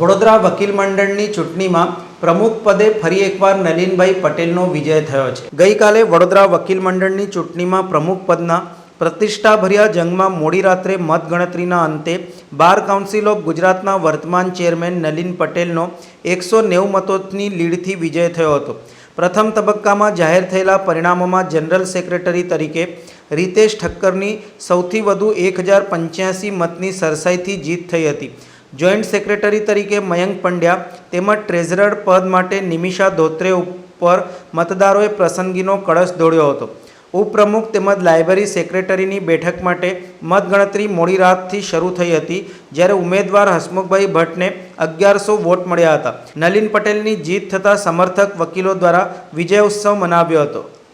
વડોદરા વકીલ મંડળની ચૂંટણીમાં પ્રમુખ પદે ફરી એકવાર નલિનભાઈ પટેલનો વિજય થયો છે. ગઈકાલે વડોદરા વકીલ મંડળની ચૂંટણીમાં પ્રમુખ પદના પ્રતિષ્ઠાભર્યા જંગમાં મોડી રાત્રે મતગણતરીના અંતે બાર કાઉન્સિલ ઓફ ગુજરાતના વર્તમાન ચેરમેન નલિન પટેલનો એકસો નેવું મતોની લીડથી વિજય થયો હતો. પ્રથમ તબક્કામાં જાહેર થયેલા પરિણામોમાં જનરલ સેક્રેટરી તરીકે રીતેશ ઠક્કરની સૌથી વધુ એક હજાર પંચ્યાસી મતની સરસાઈથી જીત થઈ હતી. જોઈન્ટ સેક્રેટરી તરીકે મયંક પંડ્યા તેમજ ટ્રેઝરર પદ માટે નિમિષા ધોત્રે ઉપર મતદારોએ પસંદગીનો કળશ દોડ્યો હતો. ઉપપ્રમુખ તેમજ લાઇબ્રેરી સેક્રેટરીની બેઠક માટે મતગણતરી મોડી રાતથી શરૂ થઈ હતી, જ્યારે ઉમેદવાર હસમુખભાઈ ભટ્ટને અગિયારસો વોટ મળ્યા હતા. નલિન પટેલની જીત થતાં સમર્થક વકીલો દ્વારા વિજય ઉત્સવ મનાવ્યો હતો.